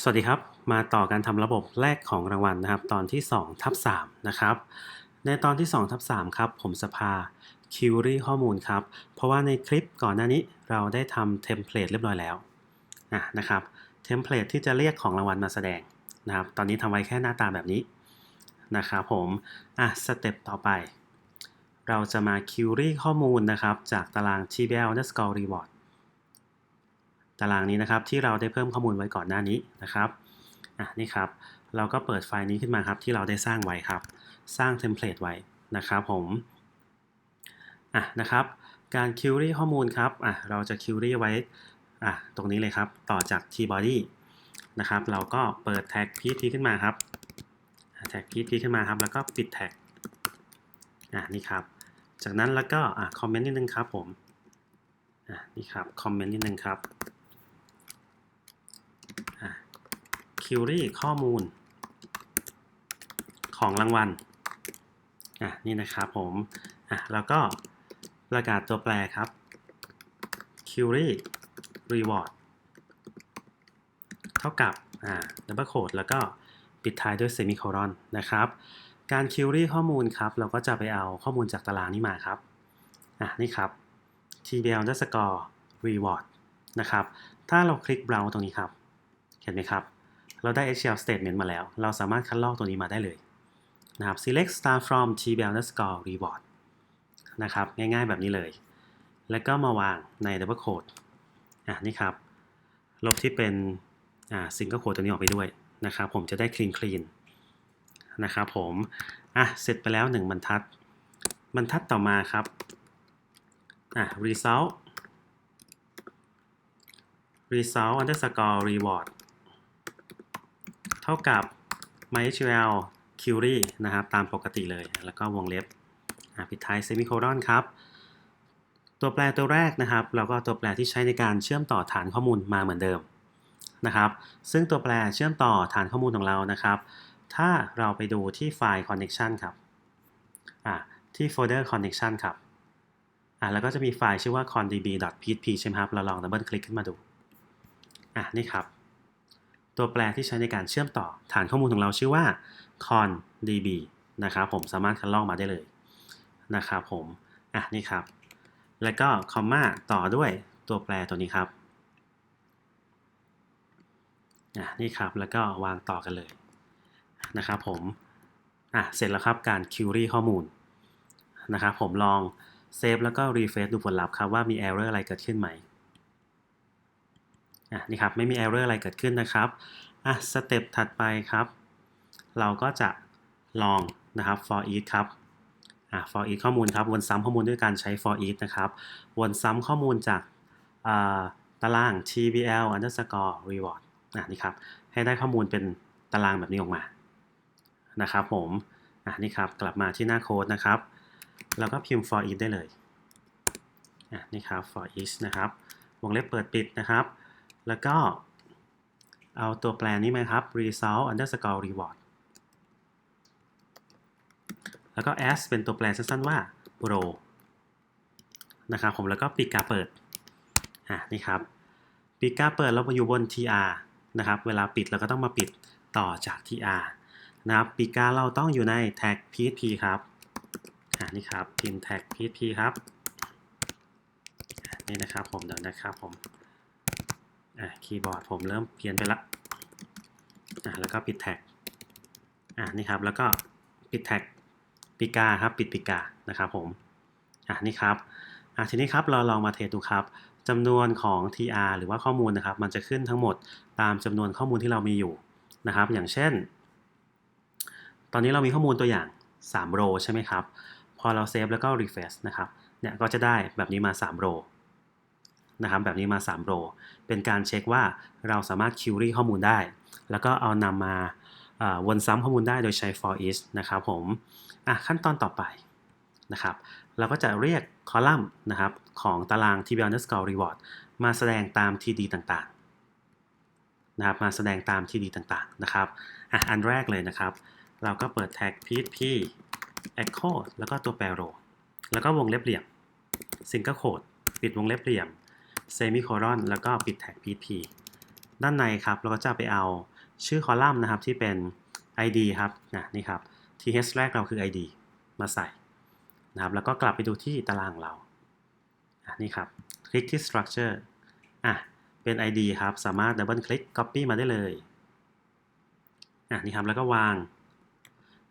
สวัสดีครับ มาต่อการทำระบบแรกของรางวัลนะครับ ตอนที่2ทับ3นะครับ ในตอนที่2ทับ3ครับ ผมจะพาคิวรี่ข้อมูลครับ เพราะว่าในคลิปก่อนหน้านี้เราได้ทำเทมเพลตเรียบร้อยแล้วะนะครับ เทมเพลตที่จะเรียกของรางวัลมาแสดงนะครับ ตอนนี้ทำไว้แค่หน้าตาแบบนี้นะครับผม อะ สเต็ปต่อไป เราจะมาคิวรี่ข้อมูลนะครับ จากตาราง TBL underscore reward ตารางนี้นะครับที่เราได้เพิ่มข้อมูลไว้ก่อนหน้านี้นะครับอะนี่ครับเราก็เปิดไฟล์นี้ขึ้นมาครับที่เราได้สร้างไว้ครับ สร้างเทมเพลตไว้นะครับผมอะนะครับการคิวรี่ข้อมูลครับอะเราจะคิวรี่ไว้อะตรงนี้เลยครับต่อจาก tbody นะครับเราก็เปิดแท็ก pt ขึ้นมาครับแท็ก pt ขึ้นมาครับแล้วก็ปิดแท็กอะนี่ครับจากนั้นแล้วก็อะคอมเมนต์นิดนึงครับผมอะนี่ครับคอมเมนต์นิดนึงครับ คิวรี่ข้อมูล ของรางวัลอะนี่นะครับผมอะแล้วก็ประกาศตัวแปรครับ query reward เท่ากับอ่า double quote แล้วก็ปิดท้ายด้วย semicolon นะครับ การ query ข้อมูลครับ เราก็จะไปเอาข้อมูลจากตารางนี้มาครับอะนี่ครับ tbl underscore reward นะครับ ถ้าเราคลิก browse ตรงนี้ครับ เห็นไหมครับ เราได้ SQL statement มาแล้ว เราสามารถคัดลอกตัวนี้มาได้เลยนะครับ select star from tbl underscore reward นะครับ ง่ายๆแบบนี้เลย แล้วก็มาวางใน double quote อะนี่ครับ ลบที่เป็นอ่า single quote ตัวนี้ออกไปด้วยนะครับ ผมจะได้ clean clean นะครับผม อะ เสร็จไปแล้ว 1 บรรทัด บรรทัดต่อมาครับ อะ result result underscore reward เท่ากับ MySQL query นะครับ ตามปกติเลย แล้วก็วงเล็บปิดท้าย semicolon ครับ ตัวแปรตัวแรกนะครับ เราก็ตัวแปรที่ใช้ในการเชื่อมต่อฐานข้อมูลมาเหมือนเดิมนะครับ ซึ่งตัวแปรเชื่อมต่อฐานข้อมูลของเรานะครับ ถ้าเราไปดูที่ไฟล์ connection ครับที่ folder connection ครับอ่าแล้วก็จะมีไฟล์ชื่อว่า condb.php ใช่ไหมครับ เราลองดับเบิลคลิกขึ้นมาดู อะ นี่ครับ ตัวแปรที่ใช้ในการเชื่อมต่อฐานข้อมูลของเราชื่อว่า condb นะครับผมสามารถคัดลอกมาได้เลยนะครับผม อะนี่ครับ แล้วก็คอมมาต่อด้วยตัวแปรตัวนี้ครับอะนี่ครับแล้วก็วางต่อกันเลยนะครับผมอะเสร็จแล้วครับการ query ข้อมูลนะครับผมลองเซฟแล้วก็รีเฟซดูผลลัพธ์ครับว่ามี error อะไรเกิดขึ้นไหม อะนี่ครับไม่มี error อะไรเกิดขึ้นนะครับอะสเต็ปถัดไปครับ เราก็จะลองนะครับ for each ครับอะ for each ข้อมูลครับวนซ้ำข้อมูลด้วยการใช้ for each นะครับวนซ้ำข้อมูลจากตาราง tbl underscore reward อะนี่ครับให้ได้ข้อมูลเป็นตารางแบบนี้ออกมานะครับผมอะนี่ครับกลับมาที่หน้าโค้ดนะครับแล้วก็พิมพ์ for each ได้เลยอะนี่ครับ for each นะครับวงเล็บเปิดปิดนะครับ แล้วก็เอาตัวแปรนี้มาครับ result underscore reward แล้วก็ s เป็นตัวแปรสั้นๆว่า row นะครับผมแล้วก็ปีกาเปิด อะนี่ครับปีกาเปิดเรามาอยู่บน tr นะครับ เวลาปิดเราก็ต้องมาปิดต่อจาก tr นะครับปีกาเราต้องอยู่ใน tag php ครับ อ่านี่ครับพิมพ์ tag php ครับ นี่นะครับผมเดี๋ยวนะครับผม อ่าคีย์บอร์ดผมเริ่มเพี้ยนไปละอ่าแล้วก็ปิดแท็กอ่านี่ครับแล้วก็ปิดแท็กปีกาครับปิดปีกานะครับผมอ่านี่ครับอ่าทีนี้ครับเราลองมาเทสดูครับจำนวนของ tr หรือว่าข้อมูลนะครับ มันจะขึ้นทั้งหมดตามจำนวนข้อมูลที่เรามีอยู่นะครับ อย่างเช่น ตอนนี้เรามีข้อมูลตัวอย่าง3โรใช่ไหมครับ พอเราเซฟแล้วก็ refresh นะครับเนี่ยก็จะได้แบบนี้มา3โร นะครับแบบนี้มา3โรเป็นการเช็คว่าเราสามารถ query ข้อมูลได้ แล้วก็เอานำมาวนซ้ำข้อมูลได้โดยใช้ for each นะครับผมขั้นตอนต่อไปนะครับ เราก็จะเรียกคอลัมน์นะครับของตาราง tbl underscore reward มาแสดงตาม td ต่างๆนะครับมาแสดงตาม td ต่างๆนะครับอะอันแรกเลยนะครับ เราก็เปิดแท็ก php echo แล้วก็ตัวแปรโรแล้วก็วงเล็บเหลี่ยม single quote ปิดวงเล็บเหลี่ยม semicolon แล้วก็ปิดแท็ก php ด้านในครับเราก็จะไปเอาชื่อคอลัมน์นะครับที่เป็น ID ครับนะนี่ครับ th แรกเราคือ ID มาใส่นะครับแล้วก็กลับไปดูที่ตารางเราอะนี่ครับ คลิกที่ structure อะเป็น ID ครับ สามารถดับเบิลคลิก copy มาได้เลยอะนี่ครับ แล้วก็วาง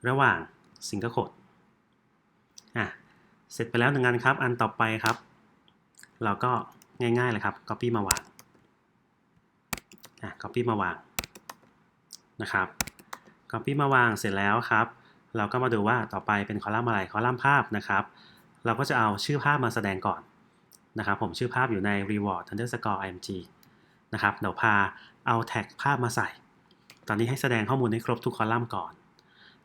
ระหว่าง single quote อะเสร็จไปแล้วหนึ่งงานครับ อันต่อไปครับ เราก็ ง่ายๆเลยครับ copy มาวางอะ copy มาวางนะครับ copy มาวางเสร็จแล้วครับ เราก็มาดูว่าต่อไปเป็นคอลัมน์อะไรคอลัมน์ภาพนะครับ เราก็จะเอาชื่อภาพมาแสดงก่อนนะครับ ผมชื่อภาพอยู่ใน reward underscore img นะครับเดี๋ยวพาเอาแท็กภาพมาใส่ ตอนนี้ให้แสดงข้อมูลให้ครบทุกคอลัมน์ก่อน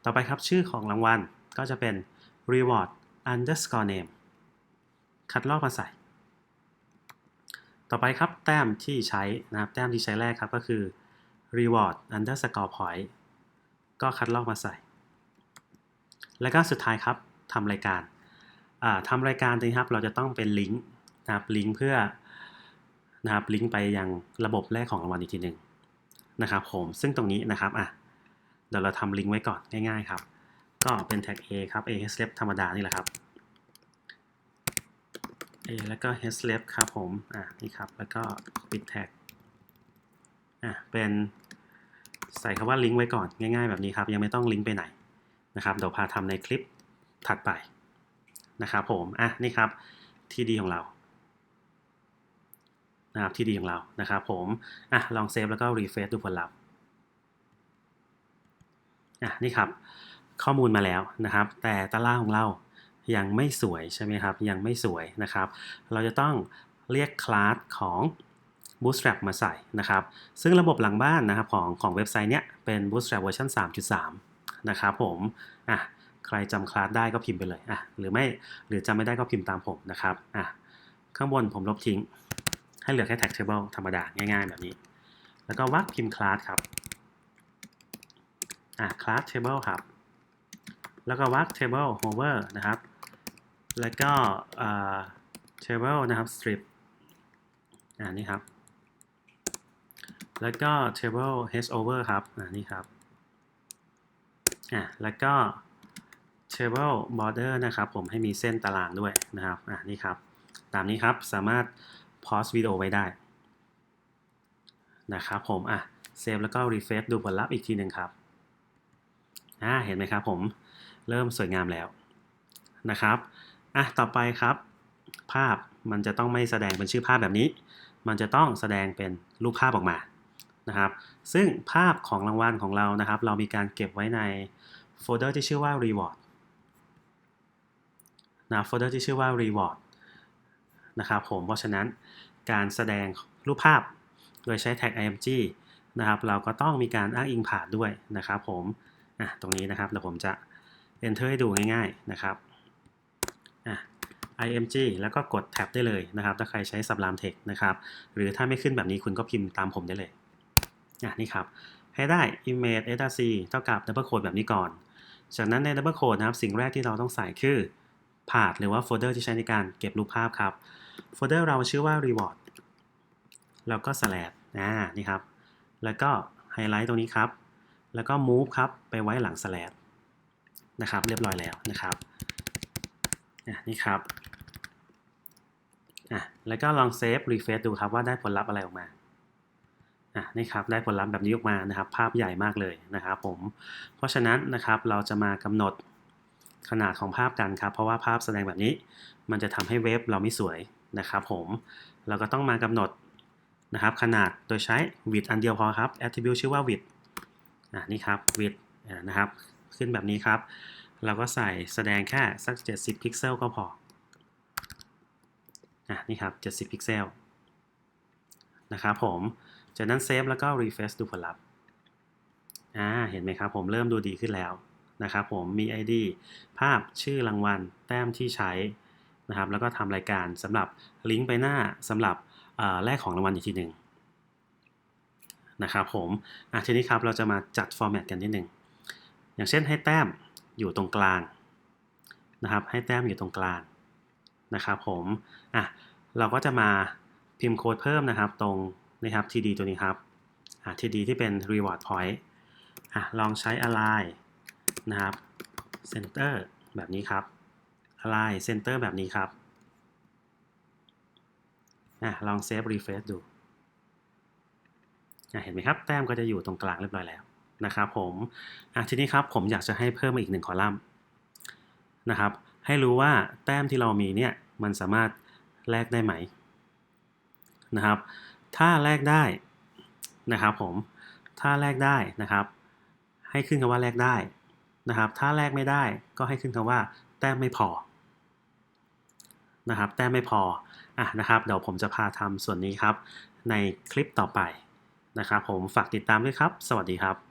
ต่อไปครับชื่อของรางวัลก็จะเป็น reward underscore name คัดลอกมาใส่ ต่อไปครับแต้มที่ใช้นะครับแต้มที่ใช้แรกครับก็คือ reward underscore point ก็คัดลอกมาใส่ แล้วก็สุดท้ายครับทำรายการทำรายการตรงนี้ครับเราจะต้องเป็นลิงก์นะครับลิงก์เพื่อนะครับลิงก์ไปยังระบบแรกของรางวัลอีกทีหนึ่งนะครับผมซึ่งตรงนี้นะครับอะเดี๋ยวเราทำลิงก์ไว้ก่อนง่ายๆครับ ก็เป็นแท็ก A ครับ A h l e f ธรรมดานี่แหละครับ A แล้วก็ h l e f ครับผม อะนี่ครับ แล้วก็ปิดแท็ก อะ เป็นใส่คำว่าลิงก์ไว้ก่อนง่าย ๆ แบบนี้ครับ ยังไม่ต้องลิงก์ไปไหนนะครับ เดี๋ยวพาทำในคลิปถัดไปนะครับผม อะ นี่ครับ ทีดีของเรา นะครับ ทีดีของเรา นะครับผม อะ ลองเซฟแล้วก็รีเฟซดูผลลัพธ์ อะ นี่ครับ ข้อมูลมาแล้วนะครับ แต่ตารางของเรา ยังไม่สวยใช่ไหมครับ ยังไม่สวยนะครับ เราจะต้องเรียกคลาสของ Bootstrap มาใส่นะครับ ซึ่งระบบหลังบ้านนะครับของของเว็บไซต์เนี้ยเป็น Bootstrap เวอร์ชัน3.3 นะครับผมอะใครจำคลาสได้ก็พิมพ์ไปเลยอะหรือไม่หรือจำไม่ได้ก็พิมพ์ตามผมนะครับอะข้างบนผมลบทิ้ง ให้เหลือแค่ tag table ธรรมดาง่ายๆ แบบนี้ แล้วก็วักพิมพ์คลาสครับอะ class table ครับ แล้วก็วัก table hover นะครับ แล้วก็ table นะครับ strip อ่านี่ครับ แล้วก็ table h over ครับ อ่านี่ครับ อ่าแล้วก็ table border นะครับ ผมให้มีเส้นตารางด้วยนะครับ อ่านี่ครับ ตามนี้ครับ สามารถ pause วิดีโอไว้ได้ นะครับผม อะเซฟแล้วก็ refresh ดูผลลัพธ์อีกทีหนึ่งครับ อ่า เห็นไหมครับผม เริ่มสวยงามแล้วนะครับ อะต่อไปครับ ภาพมันจะต้องไม่แสดงเป็นชื่อภาพแบบนี้ มันจะต้องแสดงเป็นรูปภาพออกมานะครับ ซึ่งภาพของรางวัลของเรานะครับ เรามีการเก็บไว้ในโฟลเดอร์ที่ชื่อว่า reward นะโฟลเดอร์ที่ชื่อว่า reward นะครับผมเพราะฉะนั้นการแสดงรูปภาพโดยใช้ tag img นะครับ เราก็ต้องมีการอ้างอิงผ่านด้วยนะครับผม อะ ตรงนี้นะครับเดี๋ยวผมจะ enter ให้ดูง่ายๆนะครับ img แล้วก็กดแท็บได้เลยนะครับ ถ้าใครใช้ Sublime Text นะครับ หรือถ้าไม่ขึ้นแบบนี้คุณก็พิมพ์ตามผมได้เลยอะนี่ครับ ให้ได้ image src เท่ากับ double quote แบบนี้ก่อน จากนั้นใน double quote นะครับ สิ่งแรกที่เราต้องใส่คือ path หรือว่าโฟลเดอร์ที่ใช้ในการเก็บรูปภาพครับ โฟลเดอร์เราชื่อว่า reward แล้วก็ slash อ่านี่ครับ แล้วก็ไฮไลท์ตรงนี้ครับ แล้วก็ move ครับ ไปไว้หลัง slash นะครับ เรียบร้อยแล้วนะครับอะนี่ครับ อะแล้วก็ลองเซฟรีเฟซดูครับว่าได้ผลลัพธ์อะไรออกมาอะนี่ครับได้ผลลัพธ์แบบนี้ออกมานะครับ ภาพใหญ่มากเลยนะครับผมเพราะฉะนั้นนะครับเราจะมากำหนดขนาดของภาพกันครับ เพราะว่าภาพแสดงแบบนี้ มันจะทำให้เว็บเราไม่สวยนะครับผมเราก็ต้องมากำหนดนะครับ ขนาดโดยใช้ width อันเดียวพอครับ attribute ชื่อว่า width อะนี่ครับ width นะครับ ขึ้นแบบนี้ครับ เราก็ใส่แสดงแค่สัก 70 พิกเซลก็พอ อะนี่ครับ 70 พิกเซลนะครับผมจากนั้นเซฟแล้วก็ refresh ดูผลลัพธ์อ่าเห็นไหมครับผมเริ่มดูดีขึ้นแล้วนะครับผมมี ID ภาพชื่อรางวัลแต้มที่ใช้นะครับแล้วก็ทำรายการสำหรับลิงก์ไปหน้าสำหรับแลกของรางวัลอีกทีหนึ่งนะครับผมอะทีนี้ครับเราจะมาจัดฟอร์แมตกันนิดหนึ่งอย่างเช่นให้แต้มอยู่ตรงกลางนะครับให้แต้มอยู่ตรงกลาง นะครับผมอะเราก็จะมาพิมพ์โค้ดเพิ่มนะครับตรงนะครับ TD ตัวนี้ครับอะทีดีที่เป็น reward point อะลองใช้ align นะครับ center แบบนี้ครับ align center แบบนี้ครับอะลอง save refresh ดูอะเห็นไหมครับ แต้มก็จะอยู่ตรงกลางเรียบร้อยแล้วนะครับผมอะทีนี้ครับผมอยากจะให้เพิ่มมาอีกหนึ่งคอลัมน์นะครับ ให้รู้ว่าแต้มที่เรามีเนี่ยมันสามารถแลกได้ไหมนะครับ ถ้าแลกได้นะครับผม ถ้าแลกได้นะครับ ให้ขึ้นคำว่าแลกได้นะครับ ถ้าแลกไม่ได้ก็ให้ขึ้นคำว่า แต้มไม่พอนะครับ แต้มไม่พออะนะครับเดี๋ยวผมจะพาทำส่วนนี้ครับ ในคลิปต่อไปนะครับ ผมฝากติดตามด้วยครับ สวัสดีครับ